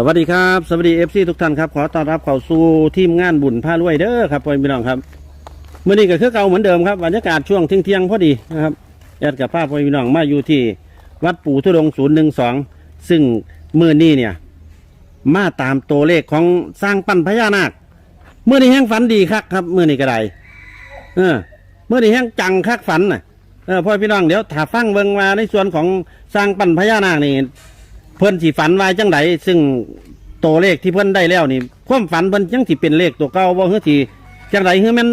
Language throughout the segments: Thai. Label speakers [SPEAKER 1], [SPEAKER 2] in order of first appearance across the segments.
[SPEAKER 1] สวัสดีครับ สวัสดีเอฟซีทุกท่านครับ ขอต้อนรับเข้าสู่ทีมงานบุญผ้ารวยเด้อครับพ่อพี่น้องครับเมื่อนี้ก็คือเก่าเหมือนเดิมครับบรรยากาศช่วงเที่ยงพอดีนะครับแอดกับภาพพ่อพี่น้องมาอยู่ที่ วัดปู่ทุดงศูนย์หนึ่งสองซึ่งเมื่อนี้เนี่ย มาตามตัวเลขของสร้างปั้นพญานาคเมื่อนี้แห้งฝันดีครับครับเมื่อนี้ก็ได้เออเมื่อนี้แห้งจังคักฝันน่ะเออพ่อพี่น้องเดี๋ยวถ้าฟังเบิ่งมาในส่วนของสร้างปั้นพญานาคนี่ เพิ่นสิฝันไว่าจังไดซึ่งตัวเลขที่เพิ่นได้แล้วนี่ความฝันเพิ่นจังสิเป็นเลขตัวเก่าบ่คือสิจังไดคือแม่น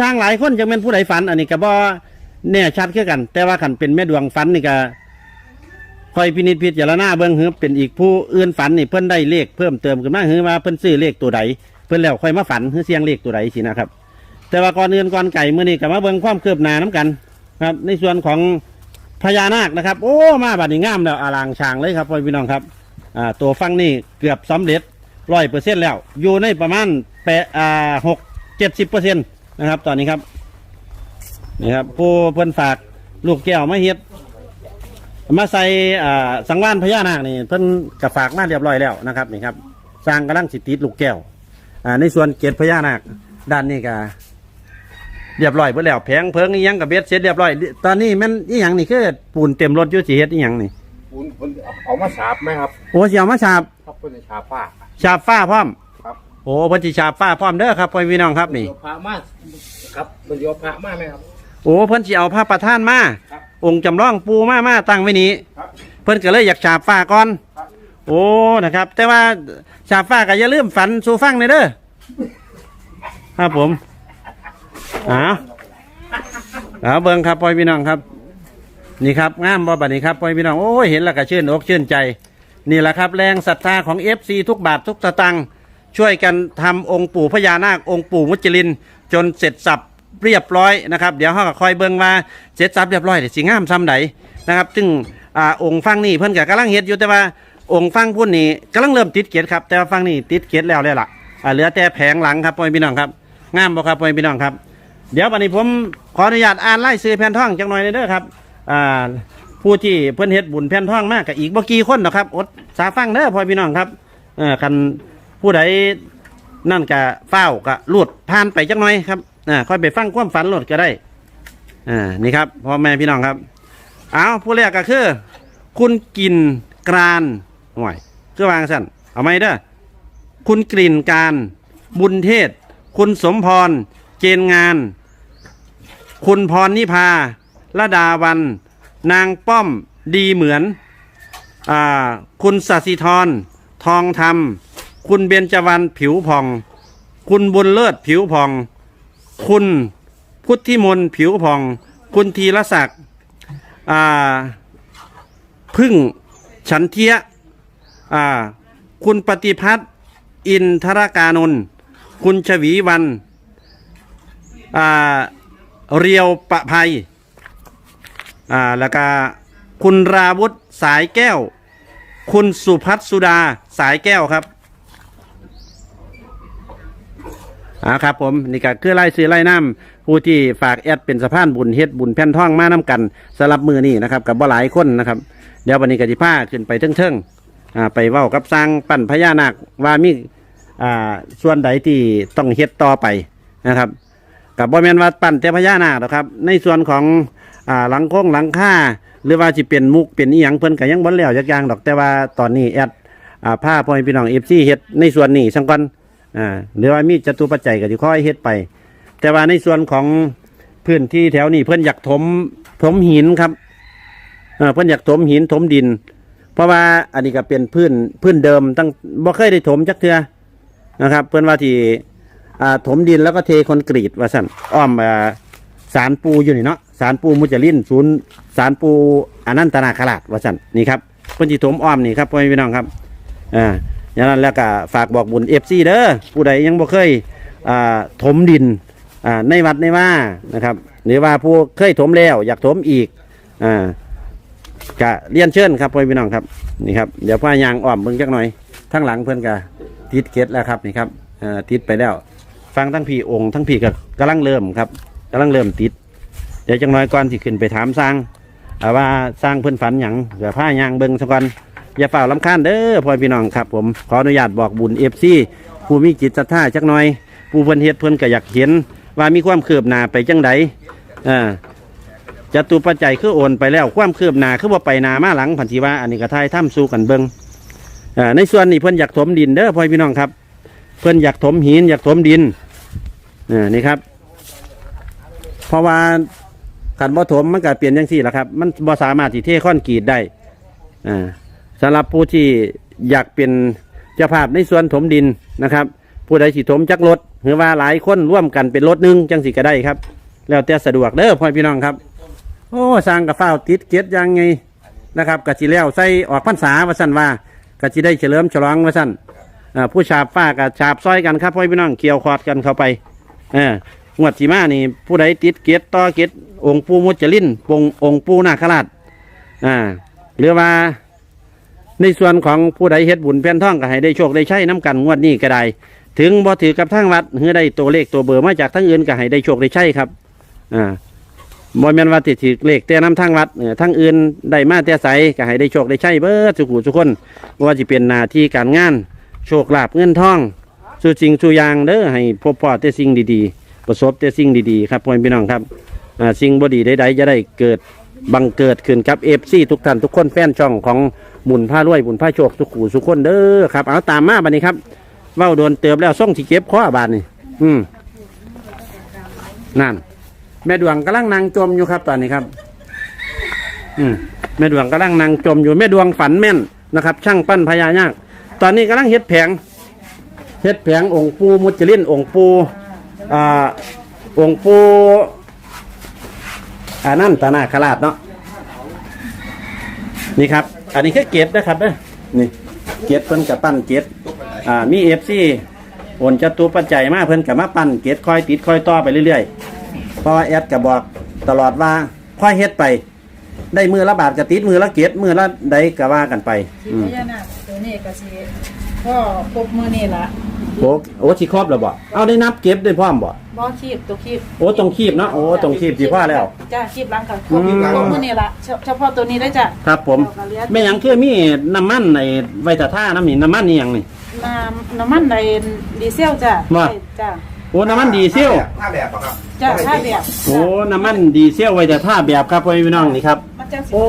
[SPEAKER 1] สร้างหลายคนจังแม่นผู้ใดฝัน อันนี้ก็บ่แน่ชัดคือกัน แต่ว่าคันเป็นแม่ดวงฝันนี่ก็คอยพินิจพิจารณาเบิ่งคือเป็นอีกผู้อื่นฝันนี่เพิ่นได้เลขเพิ่มเติมขึ้นมาคือว่าเพิ่นซื้อเลขตัวใดเพิ่นแล้วคอยมาฝันคือเสียงเลขตัวใดสินะครับ แต่ว่าก่อนอื่นก่อนไก่เมื้อนี้ก็มาเบิ่งความเคืบหน้านํกัน ครับ ในส่วนของ พญานาคนะครับ โอ้มาบัดนี้งามแล้วอลางช้างเลยครับพ่อพี่น้องครับอ่าตัวฟังนี่เกือบสำเร็จร้อยเปอร์เซ็นต์แล้ว อยู่ในประมาณแปดอ่าหกเจ็ดสิบเปอร์เซ็นต์นะครับ ตอนนี้ครับนี่ครับผู้เพิ่นฝากลูกแก้วมาเฮ็ดมาใส่อ่าสังวานพญานาคนี่เพิ่นกับฝากมาเรียบร้อยแล้วนะครับนี่ครับสร้างกำลังสิติดลูกแก้วอ่าในส่วนเกศพญานาคด้านนี้ก็ เรียบร้อยเบิดแล้วแผงเพิงอีหยังกับเบ็ดเสร็จเรียบร้อย ตอนนี้แมันอีหยังนี่คือปูนเต็มรถอยู่สิเฮ็ดอีหยังนี่
[SPEAKER 2] คุณคุณเอามาสาบไหมครับ
[SPEAKER 1] โอ้เสียวมาฉาบ
[SPEAKER 2] ครับเป็นชาป้า
[SPEAKER 1] ฉาบฟ้าพร้อม
[SPEAKER 2] ครับ
[SPEAKER 1] โอ้เพันธิฉาบฟ้าพร้อมเด้อครับพ่อพี่น้องครับนี่
[SPEAKER 2] โยพระมาครับเป็นโยพระมาไหมครับ
[SPEAKER 1] โอ้เพิ่นสิเอาพระประธานมา
[SPEAKER 2] ครับ
[SPEAKER 1] องค์จำลองปูมามาตั้งไว้นี้
[SPEAKER 2] ครับ
[SPEAKER 1] เพิ่นก็เลยอยากฉาบฟ้าก่อน
[SPEAKER 2] ครับ
[SPEAKER 1] โอ้นะครับ แต่ว่าฉาบฟ้าก็อย่าลืมฝันสู่ฟังในอยเด้อครับผม อ้าวเอาเบิ่งครับพ่อพี่น้องครับ นี่ครับงามบ่บัดนี้ครับพ่อพี่น้องโอ้ยเห็นแล้วก็ชื่นอกชื่นใจ นี่แหละครับแรงศรัทธาของ FC ทุกบาททุกสตังค์ช่วยกันทำองค์ปู่พญานาคองค์ปู่มุจลิน จนเสร็จสับเรียบร้อยนะครับ เดี๋ยวเขาก็คอยเบิ่งว่าเสร็จสับเรียบร้อยเดี๋ยวสิงามซ้ำไหนนะครับซึ่งอ่าองค์ฟังนี่เพิ่นก็กำลังเฮ็ดอยู่แต่ว่าองค์ฟังพุ่นนี่กำลังเริ่มติดเกียรครับแต่ว่าฟังนี่ติดเกียรแล้วเลยล่ะอ่าเหลือแต่แผงหลังครับพ่อพี่น้องครับงามบ่ครับพ่อพี่น้องครับ เดี๋ยววันนี้ผมขออนุญาตอ่านไล่ซื้อแผ่นทองจังหน่อยเด้อครับอ่าผู้ที่เพิ่อนเฮ็ดบุญแผ่นทองมากกับอีกบ่กี่คนหรอกครับอดสาฟังเด้อพ่อพี่น้องครับเออคันผู้ใดนั่นกะเฝ้ากะลูดผ่านไปจักหน่อยครับอ่าค่อยไปฟังความฝันโลดก็ได้อ่านี่ครับพ่อแม่พี่น้องครับ เอาผู้แรกก็คือ คุณกินกรานห่วยคือวางสั่นเอาไหมเด้อคุณกลิ่นการบุญเทศ คุณสมพร เจนงาน คุณพรนิพาละดาวัน นางป้อมดีเหมือนอคุณสัสิธร ทองธรรม คุณเบญจวรรณผิวผ่อง คุณบุญเลิศผิวผ่อง คุณพุทธิมนผิวผ่อง คุณธีรศักดิ์พึ่งฉันเทียคุณปฏิพัฒน์อินทรกานนท์คุณชวีวันอ่า เรียวประภัยอ่าแล้วก็คุณราวุธสายแก้ว คุณสุพัฒสุดาสายแก้วครับอ่าครับผมนี่ก็คือไล่ซื้อไล่น้ำผู้ที่ฝากแอดเป็นสะพานบุญเฮ็ดบุญแผ่นท่องมาน้กันสลับมือนี่นะครับกับบ่หลายคนนะครับ เดี๋ยววันนี้กติผ้าขึ้นไปเทิงๆอ่าไปเว้ากับสร้างปั้นพญานาคว่ามีอ่าส่วนใดที่ต้องเฮ็ดต่อไปนะครับ กับบ่แมนว่าปั่นแต่พญานาคหรอกครับ ในส่วนของอ่าหลังโค้งหลังค่าหรือว่าสิเป็นมุกเป็นอีหยังเพิ่นก็ยังบ่แล้วจักอย่างดอกแต่ว่าตอนนี้แอดอ่าผ้าพ่อแม่พี่น้อง FC เฮ็ดในส่วนนี้สังก่อนอ่าหรือว่ามีจตุปัจจัยก็สิค่อยเฮ็ดไป แต่ว่าในส่วนของพื้นที่แถวนี้เพิ่นอยากถมถมหินครับเออเพิ่นอยากถมหินถมดิน เพราะว่าอันนี้ก็เป็นพื้นพื้นเดิมตั้งบ่เคยได้ถมจักเทือนะครับ เพิ่นว่าที่ อ่าถมดินแล้วก็เทคอนกรีตว่าสั่นอ้อมอ่าสารปูอยู่นี่เนาะสารปูมุจลินศูนย์สารปูอนันตนาคราชว่าสั่นนี่ครับเพิ่นสิถมอ้อมนี่ครับพ่อพี่น้องครับอ่าอย่างนั้นแล้วก็ฝากบอกบุญเอฟซีเด้อผู้ใดยังบ่เคยอ่าถมดินอ่าในวัดในว่านะครับ หรือว่าผู้เคยถมแล้ว อยากถมอีกอ่ากะเรียนเชิญครับพ่อพี่น้องครับนี่ครับเดี๋ยวพ่อยางอ้อมเบิ่งจักหน่อยทั้งหลังเพิ่อนก็ติดเกตแล้วครับนี่ครับอ่าติดไปแล้ว ฟังทั้งพี่องค์ทั้งพี่ก็กำลังเริ่มครับกำลังเริ่มติด เดี๋ยวจังน้อยก่อนที่ขึ้นไปถามสร้างาว่าสร้างเพื่อนฝันหยังเดี๋ยวผ้ายางเบิงสักก่อนอย่าเฝ่าลำคาญเด้อพ่อพี่น้องครับ ผมขออนุญาตบอกบุญเอฟซีผู้มีจิตศรัทธาจักหน่อย ผู้เพิ่อนเฮ็ดเพิ่อนก็อยากเห็น ว่ามีความคืบหน้าไปจังใดอ่าจตุปัจจัยคือโอนไปแล้วความคืบหน้าคือว่าไปนามาหลังพันธิว่าอันนี้ก็ทายถ้ำสู้กันเบิงอ่าในส่วนนี้เพิ่อนอยากถมดินเด้อพ่อพี่น้องครับ เพิ่อนอยากถมหินอยากถมดิน อ่นี่ครับ เพราะว่าขันบ่ถมมันก็เปลี่ยนจังซี่แหละครับ มันบ่สามารถที่เทคอนกรีตได้อ่าสำหรับผู้ที่อยากเป็นเจ้าภาพในส่วนถมดินนะครับ ผู้ใดสิถมจักรถหรือว่าหลายคนร่วมกันเป็นรถหนึงจังสิก็ได้ครับ แล้วแต่สะดวกเด้อพ่อพี่น้องครับ โอ้สร้างกับฟ้าวติดเกียรยังไงนะครับกะจิแล้วใส่ออกพรรษาว่าสั่นว่ากะจิได้เฉลิมฉลองว่าสั่นผู้ฉาบฟ้ากับฉาบซอยกันครับพ่อพี่น้องเกี่ยวคอดกันเข้าไป เอองวดสีมานี่ผู้ใดติดเกียรต่อเกียรองค์ปูมุจลินปงองค์ปูนาคราชอ่าหรือว่าในส่วนของผู้ใดเฮ็ดบุญแผ่นท่องก็ให้ได้โชคได้ใช้น้ำกันงวดนี้ก็ได้ ถึงบ่ถือกับทางวัดหรือได้ตัวเลขตัวเบอร์มาจากทั้งอื่นก็ให้ได้โชคได้ใช้ครับอ่าบ่แม่นว่าติดถือเลขแต่น้ำทางวัดเออทางอื่นได้มาแต่ใสก็ให้ได้โชคได้ใช้เบิดสุขุทุกคนบ่ว่าจะเป็นหน้าที่การงาน โชคลาภเงินทอง สู่จริงสู่อยางเด้อให้พบพอแต่สิ่งดีๆ ประสบแต่สิ่งดีๆ ครับพ่อพี่น้องครับอ่าสิ่งบ่ดีใดๆจะได้เกิดบังเกิดขึ้นกับ FC ทุกท่านทุกคนแฟนช่องของบุญผ้ารวยบุญผ้าโชคทุกขู่ทุกคนเด้อครับเอาตามมาบัดนี้ครับเว้าโดนเติบแล้วส่งที่เก็บข้อบาดนี่อืมนั่น แม่ดวงกำลังนางจมอยู่ครับตอนนี้ครับ อืมแม่ดวงกำลังนางจมอยู่แม่ดวงฝันแม่นนะครับ ช่างปั้นพญานาคตอนนี้กำลังเฮ็ดแผง เฮ็ดแผงองค์ปูมุจลินองค์ปูอ่าองค์ปูอานั่นตนาคราชเนาะนี่ครับ อันนี้คือเกตนะครับเด้อนี่เกตเพิ่นกับปั้นเกตอ่ามีเอฟซีโอนจตุปัจจัยมาเพิ่นกับมาปั้นเกตคอยติดคอยต่อไปเรื่อยๆเพราะว่าแอดก็บอกตลอดว่าค่อยเฮ็ดไป ได้มือละบาทก็ติดมือละเกตมือละใดก็ว่ากันไป
[SPEAKER 3] สี
[SPEAKER 1] อืม
[SPEAKER 3] พญานาคตัวนี้ก็สิพ่อครบมือนี่ละ
[SPEAKER 1] โอ้โอ้สิครอบแล้วบ่เอาได้นับเก็บได้พร้อมบ่
[SPEAKER 3] บ่คีบตัวคีบ
[SPEAKER 1] โอ้ตรงคีบเนาะโอ้ตรงคีบสิพ่อแล้ว
[SPEAKER 3] จ้าคีบหล้างกันค
[SPEAKER 1] อื
[SPEAKER 3] รบ
[SPEAKER 1] ม
[SPEAKER 3] ครบมือนี่ละเฉเฉพาะตัวนี้ได้จ้ะ
[SPEAKER 1] ครับผมแม่หยังคือมีน้ำมันในไวตาท่าน้ำนี่น้ำมันนี่หยังนี่
[SPEAKER 3] น้ำน้ำมันในดีเซลจ้ะ
[SPEAKER 1] ว่า
[SPEAKER 3] ใช่จ้ะ
[SPEAKER 1] โอ้น้ำมันดีเซล
[SPEAKER 2] ห้าแบบครับ
[SPEAKER 3] จ้ะถ้าแบบ
[SPEAKER 1] โอ้น้ำมันดีเซลไวตาท่าแบบครับพ่อพี่น้องนี่ครับ
[SPEAKER 3] มันจังสิ
[SPEAKER 1] โอ้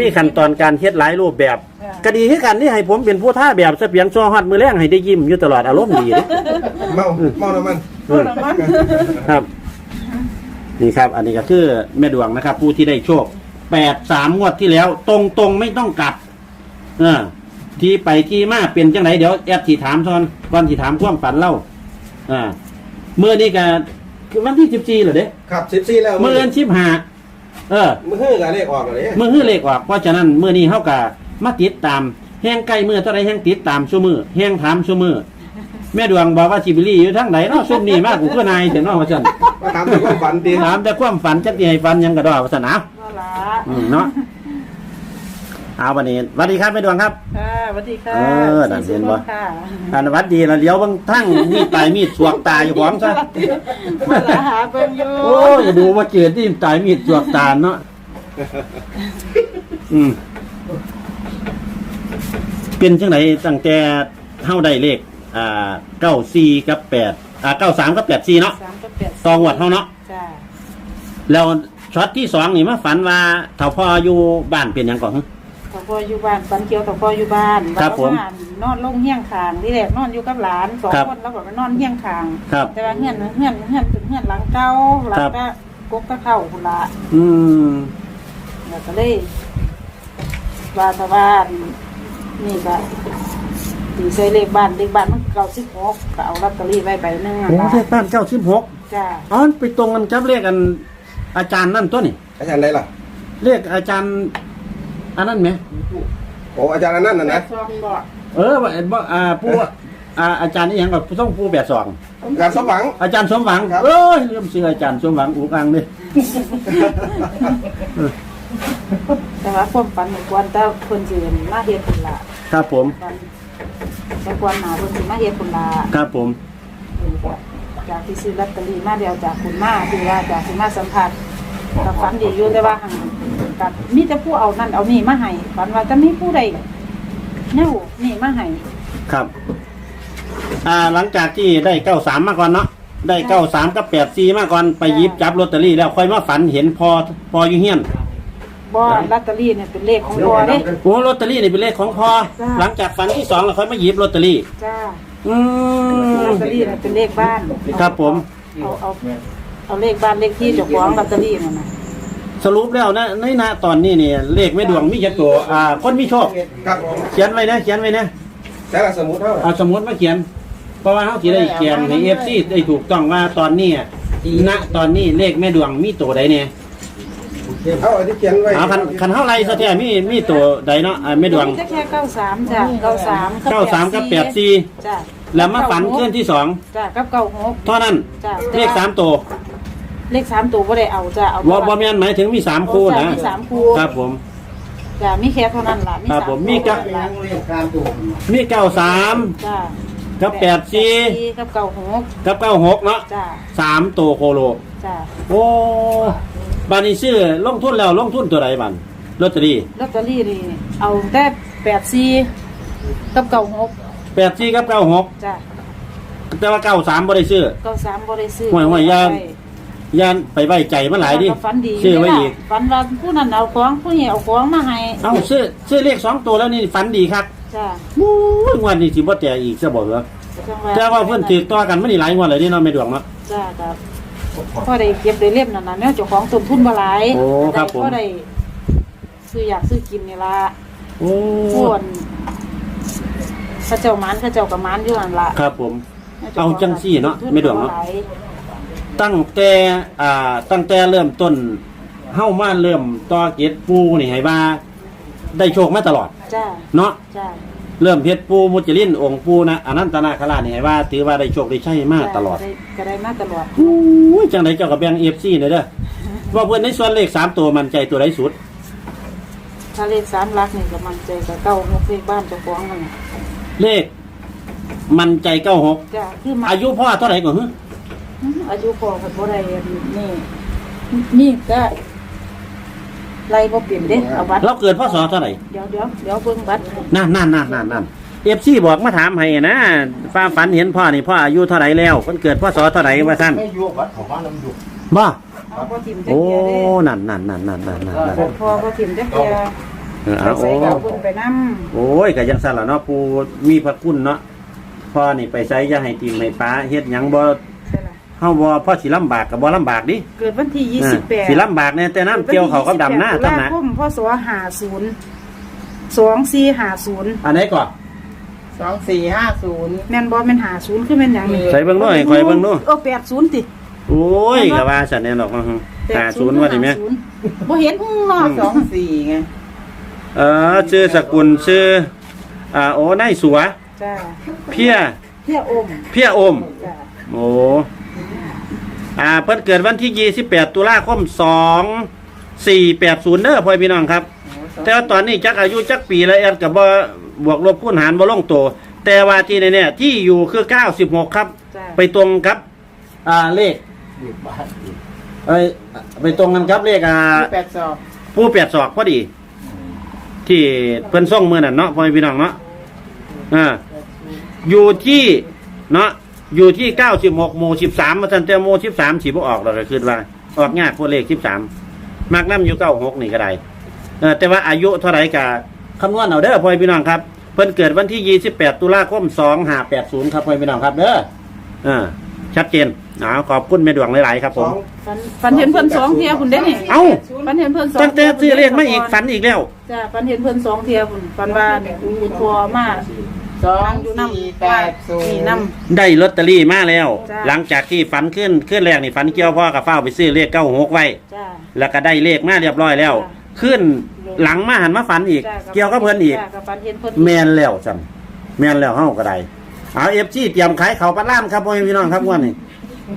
[SPEAKER 1] มีขั้นตอนการเฮ็ดหลายรูปแบบ
[SPEAKER 3] ค่ะ
[SPEAKER 1] ก็ดีคือกันที่ให้ผมเป็นผู้ท่าแบบเสเปียงซัวฮอดมือแรงให้ได้ยิ้มอยู่ตลอดอารมณ์ดีเด้
[SPEAKER 2] เมาเมาน้ำมัน
[SPEAKER 1] เออ
[SPEAKER 3] น้ำมัน
[SPEAKER 1] ครับ นี่ครับ อันนี้ก็คือแม่ดวงนะครับ ผู้ที่ได้โชคแปดสามงวดที่แล้ว ตรงตรงๆไม่ต้องกลับเออที่ไปที่มาเป็นจังไหนเดี๋ยวแอดที่ถามทอนก่อนที่ถามความฝันเล่าอ่า เมื่อนี้ก็คือวันที่สิบสี่เหรอเด้
[SPEAKER 2] ครับสิบสี่แล้ว
[SPEAKER 1] เมื่อเอินชิบหาเออ
[SPEAKER 2] มือหื้อกับเลขออกเลย
[SPEAKER 1] เมื่อฮื้อเลขออกเพราะฉะนั้นเมื่อนี้เขากับมาติดตามแห้งใกล้มือเท่าไรแห้งติดตามชั่วมือแห้งถามชั่วมือแม่ดวงบอกว่าจิบิลี่อยู่ทั้งไหนเนาะซุ่มนี่มากกูก็นายเถอะเนาะว่าจัน
[SPEAKER 2] มาถามถึงความฝันดี
[SPEAKER 1] ถามแต่ความฝันจักที่ให้ฝันหยังกระดอว่าสนา
[SPEAKER 3] ว่าละ
[SPEAKER 1] อืมเนาะ เอาวันนี้สวัสดีครับแม่ดวงครับ
[SPEAKER 3] ค่ะสวัสดีค่ะ
[SPEAKER 1] เออนั่นเห็นบ่
[SPEAKER 3] ค่ะ
[SPEAKER 1] อันวัดดีแล้วเลี้ยวเบางทั้งมีดปลายมีดสวกตาอยู่ของซะ
[SPEAKER 3] ว่าละหาเบิ่งอยู่
[SPEAKER 1] โอ้ยดูว่าเจือที่ตายมีดสวกตาเนาะอืมเป็นจังไหนตั้งแต่เท่าได้เลขอ่าเก้าสี่กับแปดอ่าเก้าสามกับแปดสี่เนาะ
[SPEAKER 3] สามกับแปด
[SPEAKER 1] ตองหวดเท่าเนาะ
[SPEAKER 3] จ้า
[SPEAKER 1] แล้วช็อตที่สองนี่มาฝันว่าเถ่าพ่ออยู่บ้านเป็นหยังก่อน
[SPEAKER 3] ต่อพ่ออยู่บ้านปันเกียวต่อพ่ออยู่บ้าน
[SPEAKER 1] ครับผม
[SPEAKER 3] แล้วก็นอนลงเฮี้ยงคางที่แรกนอนอยู่กับหลานสอง
[SPEAKER 1] ครับ
[SPEAKER 3] คนแล้วก็ไปนอนเฮี้ยงคาง
[SPEAKER 1] ครับ
[SPEAKER 3] แต่ว่าเฮือนเฮือนเฮือนเป็นเฮือนหลังเก่าหลัง
[SPEAKER 1] ครับ
[SPEAKER 3] ก็กกก็เข้าพุ่นละ
[SPEAKER 1] อืม
[SPEAKER 3] แล้วก็เลยว่าแตะบ้านนี่ก็ตีใส่เลขบ้านเลขบ้านมันเก่าสิบหกก็เอาลอตเตอรี่ไว้ใบหนึงอะ
[SPEAKER 1] โอ้
[SPEAKER 3] นะ
[SPEAKER 1] เลขบ้านเก้าสิบหก
[SPEAKER 3] จ้า
[SPEAKER 1] อ๋อไปตรงกันกับเลขกัน อาจารย์นั่นตัวนี่
[SPEAKER 2] อาจารย์ไหนล่ะ
[SPEAKER 1] เลขอาจารย์ อันนั้นไหม
[SPEAKER 2] โอ้อาจารย์อันนั้นน่ะนะ
[SPEAKER 3] ซองบอก
[SPEAKER 1] เออว่าบ่อ่าผู้อ่าอาจารย์นี่ยังกับต้องผู้แปดสอง
[SPEAKER 2] อาจารย์สมหวัง
[SPEAKER 1] อาจารย์สมหวัง
[SPEAKER 2] ครับ
[SPEAKER 1] เอ้ยเริ่มซื้ออาจารย์สมหวังอุกอังเลย
[SPEAKER 3] แต่ว่าความฝันของกวนแต่คนจีนมาเฮ็ดพุ่นละ
[SPEAKER 1] ครับผม
[SPEAKER 3] ฝันแต่กวนหนาคนจีนมาเฮ็ดพุ่นละ
[SPEAKER 1] ครับผม
[SPEAKER 3] จากที่ซื้อลอตเตอรี่มาเดียวจากคุณมาคือว่าจากคุณมาสัมผัส กับฝันดีอยู่แต่ว่าหังกับมีแต่ผู้เอานั่นเอานี่มาให้ฝันว่าจะมีผู้ใดแนวนี่มาให้
[SPEAKER 1] ครับ อ่าหลังจากที่ได้เก้าสามมาก่อนเนาะได้เก้าสามกับแปดสี่มาก่อนไปหยิบจับลอตเตอรี่แล้วค่อยมาฝันเห็นพอพออยู่เฮียน
[SPEAKER 3] บ่ลอตเตอรี่เนี่ยเป็นเลขของพ่อเด้
[SPEAKER 1] โอ้ลอตเตอรี่นี่เป็นเลขของพอ
[SPEAKER 3] จ้า
[SPEAKER 1] หลังจากฝันที่สองแล้วค่อยมาหยิบลอตเตอรี่
[SPEAKER 3] จ้า
[SPEAKER 1] อืม
[SPEAKER 3] ลอตเตอรี่เนี่ยเป็นเลขบ้าน
[SPEAKER 1] ครับผม
[SPEAKER 3] เอาเอา เอาเลขบ้านเลขที่เจ้าของลอตเตอรี่นั่นน่ะ
[SPEAKER 1] สรุปแล้วนะในหน้าตอนนี้นี่เลขไม่ดวงมีแค่ตัวอ่า คนมีโชค
[SPEAKER 2] ครับผม
[SPEAKER 1] เขียนไว้นะเขียนไว้นะ
[SPEAKER 2] แต่ละสมุดเท่าไหร่
[SPEAKER 1] เอาสมมติมาเขียน เพราะว่าเขาสิได้เขียนในเอฟซีได้ถูกต้องว่าตอนนี้อะณตอนนี้เลขแม่ดวงมีตัวใดเนี่ย
[SPEAKER 2] เอาอันที่เขียนไว้
[SPEAKER 1] เอาคันคันเท่าไรซะแท้มีมีตัวใดเนาะอ่าแม่ดวง
[SPEAKER 3] มีแต่แค่93จ้ะ93
[SPEAKER 1] เก้าสามกับแปดสี่
[SPEAKER 3] จ้ะ
[SPEAKER 1] แล้วมาฝันเคลื่อนที่สอง
[SPEAKER 3] จ้ะกับ96
[SPEAKER 1] เท่านั้น
[SPEAKER 3] จ้ะ
[SPEAKER 1] เลขสามตัว
[SPEAKER 3] เลขสามตัวบ่ได้เอาจ้ะเอา
[SPEAKER 1] ว่าบ่แม่นหมายถึงมีสามคู่นะ
[SPEAKER 3] มีสามคู่
[SPEAKER 1] ครับผม
[SPEAKER 3] จ้ะมีแค่เท่านั้นล่ะมี
[SPEAKER 1] ครับ
[SPEAKER 3] สาม
[SPEAKER 1] ผมมีกะ
[SPEAKER 3] เท่านั้นล่ะ
[SPEAKER 1] มีเก้าสาม
[SPEAKER 3] จ้ะ
[SPEAKER 1] กับแปดสี่
[SPEAKER 3] กับเก้าหก
[SPEAKER 1] กับเก้าหกเนาะ
[SPEAKER 3] จ้ะ
[SPEAKER 1] สามตัวโคโล
[SPEAKER 3] จ้ะ
[SPEAKER 1] โอ้บานนี้ซื้อลงทุนแล้วลงทุนตัวใดบันลอตเตอรี่
[SPEAKER 3] ลอตเตอรี่นี่เอาแต่แปดสี่กับเก้าหก
[SPEAKER 1] แปดสี่กับเก้าหก
[SPEAKER 3] จ้ะ
[SPEAKER 1] แต่ว่าเก้าสามบ่ได้ซื้อ
[SPEAKER 3] เก้าสามบ่ได้ซื้อ
[SPEAKER 1] ห่วยห่วยย่าน ย่านไปไว้ใจมันหลายดิ
[SPEAKER 3] ฝันดี
[SPEAKER 1] ซื้อไว้อีก
[SPEAKER 3] ฝันว่าผู้นั้นเอาของผู้นี้เอาของมาให้
[SPEAKER 1] เอาซื้อซื้อเลขสองตัวแล้วนี่ฝันดีครับ
[SPEAKER 3] จ้ะ
[SPEAKER 1] มู้ยงวันนี้สิบ่แต่อีกซะบ่เหรอ
[SPEAKER 3] จัง
[SPEAKER 1] แต่ว่าเพิ่นถือต่อกันมันนี่หลายงวดเลยนี่เนาะไม่ดวงเนาะ
[SPEAKER 3] จ้ะครับพอได้เก็บได้เล่มนั่นน่ะแนวเจ้าของต้นทุนบ่หลาย
[SPEAKER 1] โอ้ครับผม
[SPEAKER 3] ก็ได้ซื้ออยากซื้อกินนี่ล่ะ
[SPEAKER 1] โอ้
[SPEAKER 3] ส่วนเข้าเจ้าหมานเข้าเจ้ากับหมานอยู่นั่นล่ะ
[SPEAKER 1] ครับผมเอาจังซี่เนาะไม่ดวงเนาะ
[SPEAKER 3] หลย
[SPEAKER 1] ตั้งแต่อ่าตั้งแต่เริ่มต้นเฮ้ามาเริ่มต่อเกตปูนี่ให้ว่าได้โชคมาตลอด
[SPEAKER 3] จ้า
[SPEAKER 1] เนาะ
[SPEAKER 3] จ้า
[SPEAKER 1] เริ่มเพชรปูมุจลินองค์ปูนะอนันตนาคราชนี่ให้ว่า ถือว่าได้โชคได้ใช่มาตลอด
[SPEAKER 3] จ้าก็ได้มาตลอด
[SPEAKER 1] โอ้ยจังไดเจ้ากับแบงเอฟซีเนี่ยเด้อว่าเพื่อนในส่วนเลขสามตัวมันใจตัวใดสุด
[SPEAKER 3] ถ้าเลขสามหลักนี่ก็มันใจกับเก้าหกเลขบ้านเจ้าของนั่นน่ะ
[SPEAKER 1] เลข มันใจเก้าหก
[SPEAKER 3] จ้าคือมา
[SPEAKER 1] อายุพ่อเท่าไหร่ก่อนฮะ
[SPEAKER 3] อายุพอกับบ่ได้อันนี่นี่ก็ไล่บ่เปลี่ยนเด้เอาบัตร
[SPEAKER 1] เราเกิดพ่อสอเท่าไหร่
[SPEAKER 3] เดี๋ยวเดี๋ยวเดี๋ยวเบิ่งบัตร
[SPEAKER 1] นั่นนั่นนั่นนั่นนั่นเอฟซีบอกมาถามให้นะฟ้าฝันเห็นพ่อนี่พ่ออายุเท่าไหร่แล้วมันเกิดพ่อสอเท่าไหร่ว่าสั้น
[SPEAKER 4] ไม่ยวกวัดเขาบ้านน้ำดุ
[SPEAKER 1] บ่
[SPEAKER 3] เอาบ่ทิ่มจัก
[SPEAKER 1] โอ้
[SPEAKER 3] เทียเด้
[SPEAKER 1] นั่นนั่นนั่นนั่นนั่นนั่นนั่น
[SPEAKER 3] พอบ่ทิ่มจักเทีย
[SPEAKER 1] เออ
[SPEAKER 3] ไป
[SPEAKER 1] เอา
[SPEAKER 3] ใส่
[SPEAKER 1] โอ้
[SPEAKER 3] กับเพิ่นไปนำ
[SPEAKER 1] โอ้ยก็ยังสั่นล่ะเนาะปูมีพระคุณเนาะพ่อนี่ไปใช้อย่าให้ตีมให้ป้าเฮ็ดหยังบ่
[SPEAKER 3] ใช่ล่ะ
[SPEAKER 1] เฮาบ่พ่อสิลำบากก็บ่ลำบากดิ
[SPEAKER 3] เกิดวันที่
[SPEAKER 1] เออ
[SPEAKER 3] 28
[SPEAKER 1] สิลำบากแน่แต่น้ำเกี่ยวเขากับดำหน้า
[SPEAKER 3] ตุ
[SPEAKER 1] ตั้ง
[SPEAKER 3] ลา
[SPEAKER 1] นะ
[SPEAKER 3] คมพศห้าศูนย์สองสี่ห้าศูนย์
[SPEAKER 1] อันไหนก่อน
[SPEAKER 4] สองสี่ห้าศูนย์
[SPEAKER 3] แม่นบอแม่นหาศูนย์คือแม่นหยังนี่
[SPEAKER 1] ใส่เบิ่งดูให้ข่อยเบิ่งดู
[SPEAKER 3] เออแปดศูนย์ติ
[SPEAKER 1] โอ้ยก็ว่าซั่นแน่ดอกว่าหาศูนย์ว่าดิแม่
[SPEAKER 3] บ่เห็นหุ้งเนาะ
[SPEAKER 4] สองสี่ไง
[SPEAKER 1] เออชื่อสกุลชื่ออ่าโอ้นายสัว
[SPEAKER 3] จ้า
[SPEAKER 1] เพีย
[SPEAKER 3] เที่ยอม
[SPEAKER 1] เพียอม
[SPEAKER 3] จ้า
[SPEAKER 1] โอ้ อ่าเพิ่นเกิดวันที่ 28 ตุลาคม 2480เด้อพ่อพี่น้องครับ แต่ว่าตอนนี้จักอายุจักปีแล้วแอดกับบ่บวกลบคูณหารบ่ลงตัวแต่ว่าที่เนี่ยที่อยู่คือ 96 ครับ
[SPEAKER 3] จ้า
[SPEAKER 1] ไปตรงกับ อ่าเลข
[SPEAKER 4] อยู่บ้าน
[SPEAKER 1] เอ้ยไปตรงกันครับเลขอ่า
[SPEAKER 4] แปดสอบ
[SPEAKER 1] ผู้แปดศอกพอดี ที่เพิ่นส่งมือนั่นเนาะพ่อพี่น้องเนาะอ่าอยู่ที่เนาะ อยู่ที่เก้าสิบหกโมสิบสามมาทันแต่โมสิบสามสิบออกเราก็คือว่าออกยากพวกเลขสิบสามมากน้ำอยู่เก้าหกนี่ก็ได้เออแต่ว่าอายุเท่าไหร่กะคำนวณเอาเด้อพ่อพี่น้องครับ เพิ่นเกิดวันที่ยี่สิบแปดตุลาคมสองห้าแปดศูนย์ครับพ่อพี่น้องครับเด้ออ่าชัดเจนอ๋อขอบคุณแม่ดวงหลายๆครับผ
[SPEAKER 2] สอ
[SPEAKER 1] ม
[SPEAKER 2] ง
[SPEAKER 3] ฝันฝันเห็นเพิ่นสองเที่ยพุ่นเด้นี่
[SPEAKER 1] เอ้า
[SPEAKER 3] ฝันเห็นเพิ่นสอง
[SPEAKER 1] ตั้งแต่ซื้อเลขมาอีกฝันอีกแล้ว
[SPEAKER 3] จ้าฝันเห็นเพิ่นสองเที่ยพุ่นฝันว่าคุณพ่อมา
[SPEAKER 4] สอง
[SPEAKER 3] อยู่นำ
[SPEAKER 4] สี่แปดศูน
[SPEAKER 3] นี่
[SPEAKER 4] ย์
[SPEAKER 3] นํ
[SPEAKER 1] ได้ลอตเตอรี่มาแล้ว
[SPEAKER 3] จ้ะ
[SPEAKER 1] หลังจากที่ฝันขึ้นขึ้นแรกนี่ฝันเกี่ยวพ่อกับเฝ้าไปซื้อเลขเก้าหกไว้
[SPEAKER 3] จ้า
[SPEAKER 1] แล้วก็ได้เลขมาเรียบร้อยแล้ว
[SPEAKER 3] จ้ะ
[SPEAKER 1] ขึ้นหลังมาหันมาฝันอีก
[SPEAKER 3] จ้า
[SPEAKER 1] เกี่ยวกับเพิ่นอีก
[SPEAKER 3] จ้ากับฝันเห็นเพิ่น
[SPEAKER 1] แมนแล้วจันแมนแล้วเฮาก็ได้เอาเอฟซีเตรียมขายเขาวปลาล่ามครับพ่อแม่พี่น้องครับงวันนี้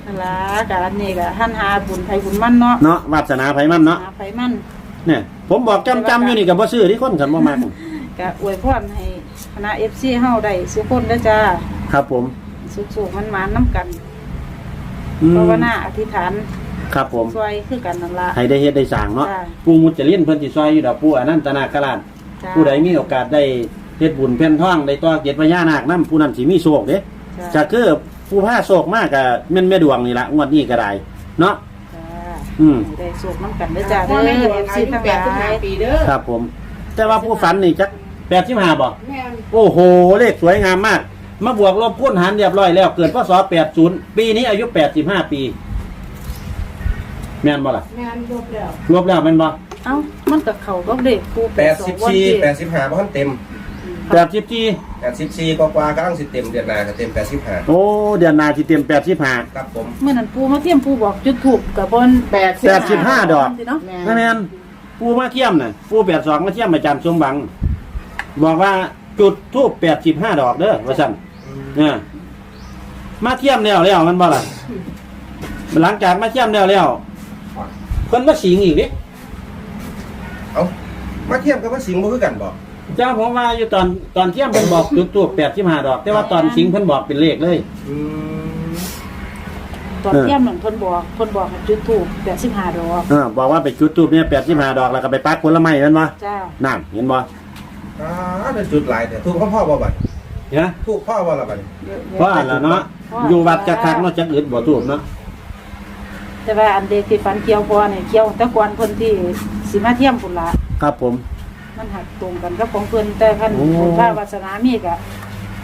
[SPEAKER 3] นั่นล่ะกอันนี้ก็หันหาบุญไผบุญมันเนาะ
[SPEAKER 1] เนาะวาสนาไผมันเนาะ
[SPEAKER 3] หาไผมัน
[SPEAKER 1] เนี่ยผมบอกจำจำอยู่นี่กับบ่ซื้อที่คนกันบ่มาก
[SPEAKER 3] ก็อวยพรให้ คณะ FC เฮาได้สุขคนเด้อจ้า
[SPEAKER 1] ครับผม
[SPEAKER 3] สุขๆมันๆน้ำกัน
[SPEAKER 1] อืม
[SPEAKER 3] ภาวนาอธิษฐาน
[SPEAKER 1] ครับผม
[SPEAKER 3] ซอยคือกันนั่นล่ะ
[SPEAKER 1] ให้ได้เฮ็ดได้สร้างเนาะ
[SPEAKER 3] จ้ะ
[SPEAKER 1] ปูมุจลินเพิ่นสิซอยอยู่ดอกปูอนันตนาคราช
[SPEAKER 3] จ้า
[SPEAKER 1] ผู้ใดมีโอกาสได้เฮ็ดบุญเพ่นท่องได้ตัวเกียรติพญานาคนํผู้นั้นสิมีโชคเด้
[SPEAKER 3] จ้า
[SPEAKER 1] จะคือผู้พาโชคมากก็แม่นแม่ดวงนี่ละงวดนี้ก็ได้เนาะ
[SPEAKER 3] จ้า
[SPEAKER 1] อืม
[SPEAKER 3] ได้สวกน้ำกันเด้อจ้า
[SPEAKER 4] พ่อ
[SPEAKER 3] เด้อ
[SPEAKER 4] แม่ดวง
[SPEAKER 3] เอฟ
[SPEAKER 4] อา
[SPEAKER 3] ซี
[SPEAKER 4] ยุ
[SPEAKER 3] ทั้ง
[SPEAKER 4] แป
[SPEAKER 3] ห
[SPEAKER 4] ดสิบ
[SPEAKER 3] ลา
[SPEAKER 4] ห้าย ปีเด้อ
[SPEAKER 1] ครับผม แต่ว่าผู้ฝันนี่จัก 85บ่
[SPEAKER 4] แม่น
[SPEAKER 1] โอ้โห เลขสวยงามมาก มาบวกลบคูณหารเรียบร้อยแล้ว เกิดพศ80ปีนี้อายุ85ปี แม่นบ่ล่ะ
[SPEAKER 4] แม่นรวบแล้ว
[SPEAKER 1] รวบแล้วแม่นบ่
[SPEAKER 3] เอ้ามันกับเขาก็เด็กปู
[SPEAKER 2] แปดสิบสี่แปดสิบห้าบ้านเต็ม
[SPEAKER 1] 84
[SPEAKER 2] แปดสิบสี่กว่ากำลังสิเต็มเดือนหน้าก็เต็มแปดสิบห้า
[SPEAKER 1] โอ้ เดือนหน้าสิเต็ม85
[SPEAKER 2] ครับผม
[SPEAKER 3] เมื่อนั้นปูมาเทียมปูบอกจุดถูกกับบน
[SPEAKER 4] แปด
[SPEAKER 1] แปดสิบห้าดอก
[SPEAKER 3] เนาะ
[SPEAKER 4] แม่
[SPEAKER 1] นั่นแม่นปูมาเทียมน่ะปู82มาเทียมอาจารย์สมบัง บอกว่าจุดทูบ85ดอกเด้อว่าซั่นเนี่ยมาเทียมแล้วแล้วมันบ่ล่ะหลังจากมาเทียมแล้วแล้วเพิ่นมาสิงอีกดิ
[SPEAKER 2] เอามาเทียมกับว่าสิงห์บ่คือกันบอก
[SPEAKER 1] เจ้าผมว่าอยู่ตอนตอนเทียมเพิ่นบอกจุดทูบ85ดอก แต่ว่าตอนสิงเพิ่นบอกเป็นเลขเลย
[SPEAKER 2] อืม
[SPEAKER 3] ตอนเทียมนั่นเพิ่นบอกเพิ่นบอกให้จุดถูกแปดสิบห้าดอก
[SPEAKER 1] เออบอกว่าไปจุดทูบเนี่ย85ดอกแล้วก็ไปปักผลไม้แม่นบ่
[SPEAKER 3] จ้า
[SPEAKER 1] นั่นเห็นบ่
[SPEAKER 2] อ่าเป็นจุดหลายแต่ถูกพ่อพ่อบ่บัด
[SPEAKER 1] เห็น
[SPEAKER 2] ถูกพ่อบ่ละบัด
[SPEAKER 1] เพราะอันละเนาะอยู่วัดจักคักเนาะจักอึดบ่ทูบเนาะ
[SPEAKER 3] แต่ว่าอันเด็กที่ฝันเกี่ยวพอเนี่ยเกี่ยวแตะกอนเพิ่นที่สิมาเทียมพุ่นละ
[SPEAKER 1] ครับผม
[SPEAKER 3] มันหักตรงกันกับของเพิ่นแต่คัน
[SPEAKER 1] โอ้
[SPEAKER 3] ถ้าวาสนามีก็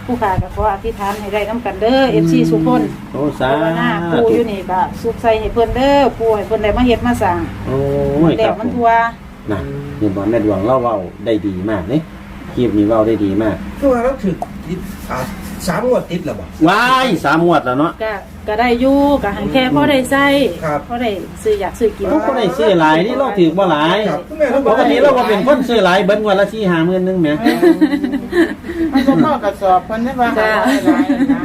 [SPEAKER 3] ผู้ขาก็ขออธิษฐานให้ได้นํกันเด้อ FC สุคน
[SPEAKER 1] โอ้สา
[SPEAKER 3] ภาวนาปูอยู่นี่ก็สุขใส่ให้เพิ่นเด้อปูให้เพิ่นได้มาเฮ็ดมาสร้าง
[SPEAKER 1] โอ้ยค
[SPEAKER 3] แล้
[SPEAKER 1] รั
[SPEAKER 3] ว
[SPEAKER 1] บ
[SPEAKER 3] มัน
[SPEAKER 1] ผม
[SPEAKER 3] ทั่ว
[SPEAKER 1] น่ะเห็นบ่แม่ดวงเล่าเว้าได้ดีมากนี่ คลิปนี้เว้าได้ดีมาก
[SPEAKER 2] คือว่าเราถึกติดอ่าสามงวดติดแล้วบ่
[SPEAKER 1] ว้ายสามงวดแล้วเนาะ
[SPEAKER 3] ก็ก็ได้อยู่ก็หันแค่พอได้ใช้
[SPEAKER 2] ครับ
[SPEAKER 3] พอได้ซื้ออยากซื้อกิน
[SPEAKER 1] เราก็ได้ซื้อหลายนี่เราถือบ่หลาย
[SPEAKER 2] ครับคุณแม่เรา
[SPEAKER 1] ปกติเราก็เป็นคนซื้อหลายเบิ้งวันละสี่ห้าหมื่นหนึงแหม
[SPEAKER 4] มันก็พ่อกระสอบเพิ่นได้ว่าหาหลายหลายนะ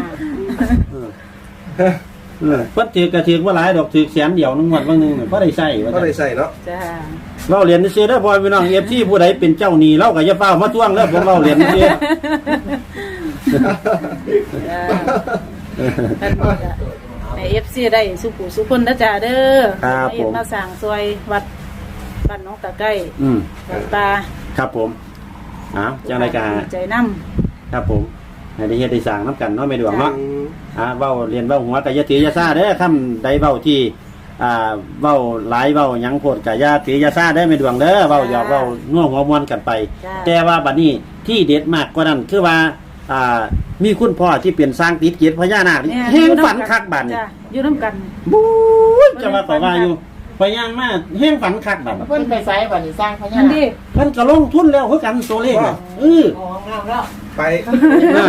[SPEAKER 1] เออเพิ่นถือกระถือบ่หลายดอกถือแสนเดียวหนึงวันบางหนึงเนี่ยพอได้ใช้ว่า
[SPEAKER 2] ก็
[SPEAKER 1] ซั่น
[SPEAKER 2] ได้ใส่เนาะ
[SPEAKER 3] จ้า
[SPEAKER 1] เราเรียนซื้อเด้อพ่อพี่น้อง FC ผู้ใดเป็นเจ้าหนี้เราก็อย่าเฝ้ามาทวงเด้อผมเราเรียนซื้อ
[SPEAKER 3] จ้าท่านบอกว่าให้ FC ได้สุขุสุคนนะจ้าเด้อ
[SPEAKER 1] ครับ
[SPEAKER 3] มาเฮ็
[SPEAKER 1] ผ
[SPEAKER 3] ด
[SPEAKER 1] ม
[SPEAKER 3] มาสร้างซอยวัดบ้านหน้องตะไก้
[SPEAKER 1] อืม
[SPEAKER 3] วัดตา
[SPEAKER 1] ครับผมอ้าวจังไดก็
[SPEAKER 3] ดีใจนำ
[SPEAKER 1] ครับผมให้ได้เฮ็ดได้สร้างนํกันเนาะแม่ดวงเนาะอ่าเว้าเรียนเว้าหัวแต่อย่าถืออย่าซ่าเด้อคำใดเว้าที่ อ่าเว้าหลายเว้าหยังโพดก็อย่าถืออย่าซ่าเด้อไม่ดวงเด้อเว้าหยอกเว้านัวหัวมวนกันไป
[SPEAKER 3] จ้า
[SPEAKER 1] แต่ว่าบัดนี้ที่เด็ดมากกว่านั้นคือว่าอ่ามีคุณพ่อที่เป็นสร้างติดเกียรติพญานาคนี่
[SPEAKER 3] เนี่ย
[SPEAKER 1] เฮงฝันคักบัดนี้
[SPEAKER 3] จ้าอยู่นํกัน
[SPEAKER 1] บู๊ยจะว่าไปว่าอยู่ไปย่างมาเฮงฝันคักบัด
[SPEAKER 4] เพิ่นไปไสบัดนี้สร้างพญา
[SPEAKER 3] นั่น
[SPEAKER 4] นา
[SPEAKER 3] ดิ
[SPEAKER 4] ค
[SPEAKER 1] เพิ่นก็ลงทุนแล้วคือกันตัวเลขน่ะเออ
[SPEAKER 4] โอ้งามแล้ว
[SPEAKER 2] ไป
[SPEAKER 1] น่ะ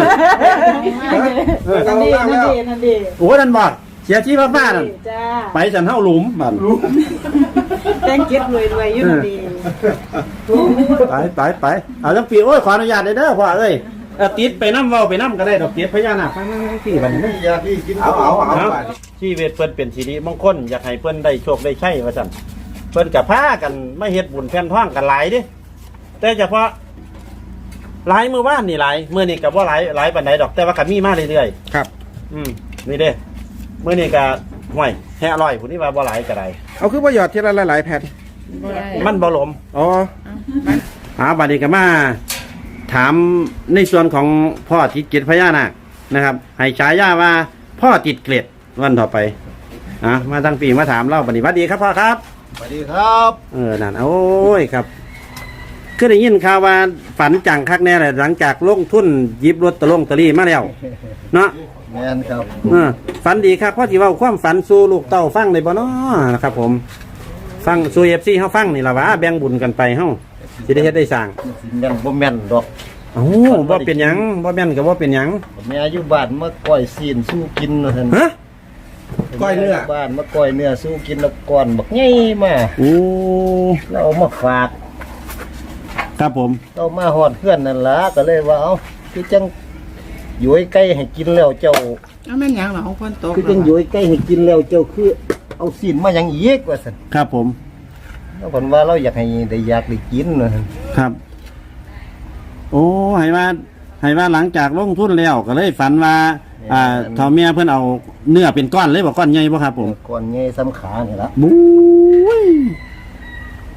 [SPEAKER 2] เออ
[SPEAKER 3] นั่
[SPEAKER 2] เอา
[SPEAKER 3] นดิ
[SPEAKER 2] ล่าง
[SPEAKER 3] นั่น
[SPEAKER 2] แล้ว
[SPEAKER 3] ดินั่นดิ
[SPEAKER 1] โอ้นั่นบ่ เสียชีพบ้านนั่น
[SPEAKER 3] จ้า
[SPEAKER 1] ไปสันเฮาหลุมบัด
[SPEAKER 3] แต่งเก็บรวยๆอยู่นั่นดิ
[SPEAKER 1] ไปไปไปเอาจังปีโอ้ยขออนุญาตเด้อพ่อเอ้ยเอ่อติดไปน้ำเว้าไปน้ำก็ได้ดอกเกียรติพญานาคฟังนั่งที่บัดนี้
[SPEAKER 2] อยากที่กินเอาเอาเอา
[SPEAKER 1] เอา
[SPEAKER 2] ไป
[SPEAKER 1] ชีวิตเพิ่นเป็นสิริมงคลอยากให้เพิ่นได้โชคได้ชัยว่าซั่นเพิ่นกับพากันมาเฮ็ดบุญแผ่นท้องกันหลายเด้แต่เฉพาะหลายมื้อวานนี่หลายมื้อนี้ก็บ่หลายหลายปานใดดอกแต่ว่าก็มีมาเรื่อย
[SPEAKER 2] ครับ
[SPEAKER 1] ๆอืมนี่เด้ มื้อนี้ก็ห่วยแฮ่อร่อยผู้นี้ว่าบ่หลายก็ได้
[SPEAKER 2] เอาคือว่าหยอดทีละหลายๆแผ่น
[SPEAKER 1] มันบ่หลม
[SPEAKER 2] อ๋อ
[SPEAKER 1] อ่าบัดนี้ก็มา ถามในส่วนของพ่อติดเกล็ดพญานาคนะครับ ให้ฉายาว่า พ่อติดเกล็ดวันต่อไปอะมาตั้งปีมาถามเล่าบัดนี้หวัดดีครับพ่อครับ
[SPEAKER 2] สวัสดีครับ
[SPEAKER 1] เออนั่นโอ้ยครับคือได้ยินข่าวว่าฝันจังคักแน่เลยหลังจากลงทุนหยิบรถตะลงตะลี่มาแล้ว เนาะ
[SPEAKER 2] แมนครับ
[SPEAKER 1] เออฝันดีครับพ่อที่เว่าความฝันสู่ลูกเต้าฟังได้บ่เนาะนะครับผม ฟังสู่เอฟซีเฮาฟังนี่ล่ะว่าแบ่งบุญกันไปเฮาสิได้เฮ็ดได้สร้าง
[SPEAKER 5] แม่นบ่แม่นดอก
[SPEAKER 1] เอ้าบ่เป็นหยังบ่แม่นก็บ่เป็นหยัง
[SPEAKER 5] แม่อยู่บ้านมาก้อยซีนสู้กินว่าซั่น
[SPEAKER 1] ฮะ
[SPEAKER 2] ก้อยเนื้อ
[SPEAKER 5] บ้านมาก้อยเนื้อสู้กินแล้วก่อนบักใหญ่มา
[SPEAKER 1] โอ้
[SPEAKER 5] แล้วเอามาฝาก
[SPEAKER 1] ครับผม
[SPEAKER 5] เอามาฮอดเพื่อนนั่นล่ะก็เลยว่าเอ้าคือจัง อยู่ใกล้ให้กินแล้วเจ้า
[SPEAKER 4] เอาแม่นหยังเหรอของคนตก
[SPEAKER 5] คือจังอยู่ใกล้ให้กินแล้วเจ้าคือ เอาซีนมาหยังอีกว่าซั่น
[SPEAKER 1] ครับผม
[SPEAKER 5] แล้วเพิ่นว่าเราอยากให้ได้อยากได้กินว่าซั่น
[SPEAKER 1] ครับ โอ้ให้ว่าให้ว่าหลังจากลงทุนแล้วก็เลยฝันว่า อ่าเท่าเมียเพิ่นเอาเนื้อเป็นก้อนเลยบ่ก้อนใหญ่บ่ครับ ผม
[SPEAKER 5] ก่อนใหญ่สำขานี่ล่ะ
[SPEAKER 1] บู๊ย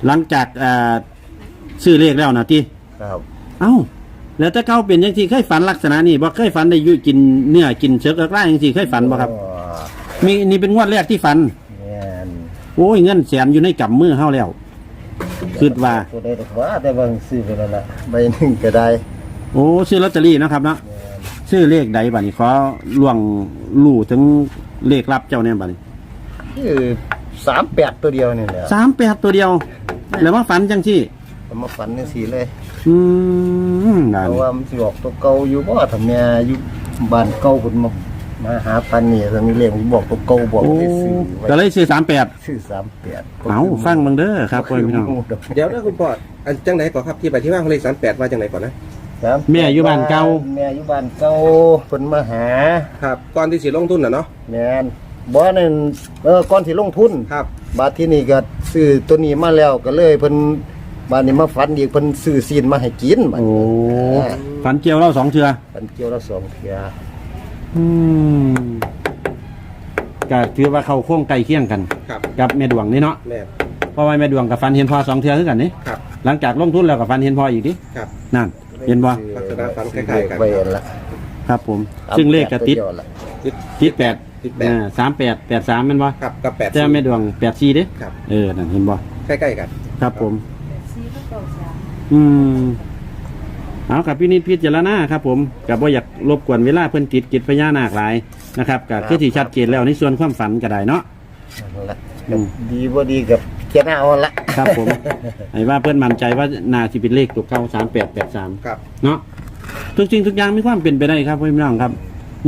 [SPEAKER 1] หลังจากอ่าซื้อเลขแล้วนะติ
[SPEAKER 5] ครับ
[SPEAKER 1] เอ้า แล้วถ้าเก้าเป็นยังที่เคยฝันลักษณะนี้บ่เคยฝันได้อยุ่กินเนื้อกินเชื้อกล้ายังที่เคยฝันบ่ครับ
[SPEAKER 5] อ๋อ
[SPEAKER 1] มีนี่เป็นงวดแรกที่ฝัน
[SPEAKER 5] แม่น
[SPEAKER 1] โอ้ยเงินแสนอยู่ในกำมือเฮาแล้วคิดว่า
[SPEAKER 5] ตัวใดดอกว่าแต่บางซื้อไปแล้วล่ะใบหนึงก็ได้
[SPEAKER 1] โอ้ซื้อลอตเตอรี่เนาะครับเนาะ
[SPEAKER 5] แม่น
[SPEAKER 1] ซื้อเลขใดบัดนี้ขอล่วงลู่ถึงเลขลับเจ้าเนี่ยบัดนี้
[SPEAKER 5] คือ38ตัวเดียวนี่แหละ
[SPEAKER 1] สามแปดตัวเดียว แล้วมาฝันจังที่
[SPEAKER 5] เอามาฝันจังซี่เลย
[SPEAKER 1] อืมนั่น
[SPEAKER 5] เพราะว่ามันสิออกตัวเก่าอยู่บ่ถ้าแม่อยู่บ้านเก่าเพิ่นมามาหาปันนี่ถ้ามีเลขมันบอกตัวเก่าบอก
[SPEAKER 1] โอ้
[SPEAKER 5] ให้ซื้อไว้
[SPEAKER 1] ก็เลยซื้อสามแปด
[SPEAKER 5] ซื้อ38
[SPEAKER 1] เอาฟังเบังเด้อครับพ่อพี่น้อง
[SPEAKER 2] เดี๋ยวนะคุณพ่ออันจังไหนก่อนครับที่ไปที่ว่าเขาเลขสามแปดว่าจังไหนก่อนนะ
[SPEAKER 1] แม่อยู่บ้านเก่า
[SPEAKER 5] แม่อยู่บ้านเก่าเพิ่นมาหา
[SPEAKER 2] ครับก่อนที่สิลงทุนน่ะเนาะ
[SPEAKER 5] แม่นบ่นั่นเออก่อนสิลงทุน
[SPEAKER 2] ครับ
[SPEAKER 5] บาดที่นี่ก็ซื้อตัวนี้มาแล้วก็เลยเพิ่น บาดนี้มาฝันอีกเพิ่นซื้อซีนมาให้กินบัด
[SPEAKER 1] โอ้
[SPEAKER 5] นี้
[SPEAKER 1] ฝันเกี่ยวเราสองเทือ
[SPEAKER 5] ฝันเกี่ยวละสองเทื่อ
[SPEAKER 1] อืมก็ถือว่าเขาโค้งไกลเคียงกัน
[SPEAKER 2] ครับ
[SPEAKER 1] กับแม่ดวงนี่เนาะ
[SPEAKER 2] แม่
[SPEAKER 1] เพราะว่าแม่ดวงกับฟันเห็นพอสองเทือคือกันนี่
[SPEAKER 2] ครับ
[SPEAKER 1] หลังจากลงทุนแล้วกับฟันเห็นพออีกดิ
[SPEAKER 2] ครับ
[SPEAKER 1] นั่นเห็นบ่
[SPEAKER 2] ลักษณะฝันคล้ายๆกัน
[SPEAKER 5] ไว้ละ
[SPEAKER 1] ครับ ผม ซึ่งเลขกระติด
[SPEAKER 5] ตัวเยวละ
[SPEAKER 1] ติดแปด
[SPEAKER 2] ติดแปด
[SPEAKER 1] สามแปดแปดสามแม่นบ่
[SPEAKER 2] ครับกับแปด
[SPEAKER 1] แต่แม่ดวงแปดสี่เด้
[SPEAKER 2] ครับ
[SPEAKER 1] เออนั่นเห็นบ่
[SPEAKER 2] ใกล้ๆกัน
[SPEAKER 1] ครับผม
[SPEAKER 3] ซีก็เก่าสาม
[SPEAKER 1] อืมเอากับพี่นิดพิจารณาครับผมกับว่าอยากรบกวนเวลาเพิ่นติดกิจพญานาคหลายนะครับกับคือที่ชัดเจนแล้วในส่วนความฝันก็ได้เนาะ
[SPEAKER 5] นั่นละ
[SPEAKER 1] อืม
[SPEAKER 5] ดีบ่ดีกับเขียนเอาละ
[SPEAKER 1] ครับผมไอ้ว่าเพื่อนมั่นใจว่านาสิเป็นเลขตัวเก้าสามแปดแปดสาม
[SPEAKER 2] ครับ
[SPEAKER 1] เนาะทุกสิ่งทุกอย่างมีความเป็นไปได้ครับพี่น้องครับ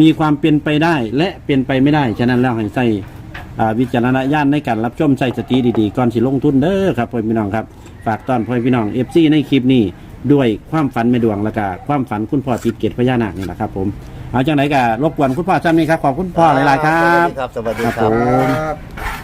[SPEAKER 1] มีความเป็นไปได้และเป็นไปไม่ได้ ฉะนั้นแล้วให้ใส่ อ่าวิจารณญาณในการรับชมใส่สติดีๆก่อนสิลงทุนเด้อครับพี่น้องครับฝากตอนพ่อพี่น้องเอฟซีในคลิปนี้ด้วยความฝันไม่ดวงและก็ความฝันคุณพ่อติดเกตพญานาคนี่แหละครับ ผมเอาจังไหนก็รบกวนคุณพ่อซ้ำนี้ครับขอบคุณพ่อหลายๆครับ
[SPEAKER 5] สวัสดีครับ สวัสดี
[SPEAKER 1] ครับ
[SPEAKER 5] ครั
[SPEAKER 1] ผ
[SPEAKER 5] บ
[SPEAKER 1] ม
[SPEAKER 2] ครับ